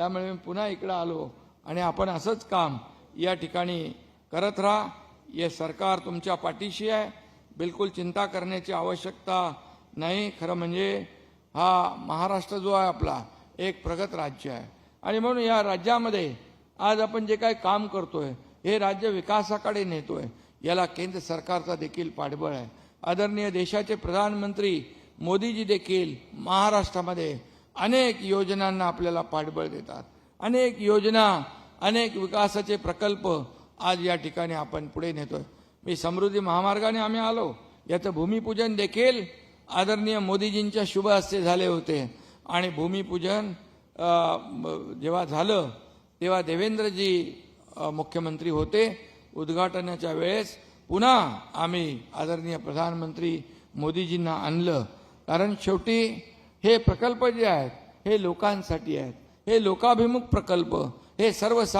त्यामुळे मी पुन्हा इकडं आलो आणि आपण असंच काम या ठिकाणी करत राहा. हे सरकार तुमच्या पाठीशी आहे. बिलकुल चिंता करण्याची आवश्यकता नाही. खरं म्हणजे हा महाराष्ट्र जो आहे आपला एक प्रगत राज्य आहे. आणि म्हणून या राज्यामध्ये आज आपण जे काही काम करतोय हे राज्य विकासाकडे नेतोय याला केंद्र सरकारचा देखील पाठबळ आहे. आदरणीय देशाचे प्रधानमंत्री मोदीजी देखील महाराष्ट्रामध्ये अनेक योजनांना आपल्याला पाठबळ देतात. अनेक योजना अनेक विकासाचे प्रकल्प आज या ठिकाणी आपण पुढे नेतोय. मी समृद्धी महामार्गाने आम्ही आलो. याचं भूमिपूजन देखील आदरणीय मोदीजींच्या शुभ हस्ते झाले होते. आणि भूमिपूजन जेव्हा झालं तेव्हा देवेंद्रजी मुख्यमंत्री होते. उद्घाटनाच्या वेळेस पुन्हा आम्ही आदरणीय प्रधानमंत्री मोदीजींना आणलं. कारण शेवटी हे प्रकल्प जे आहेत हे लोकांसाठी आहेत. हे लोकाभिमुख प्रकल्प हे सर्वसा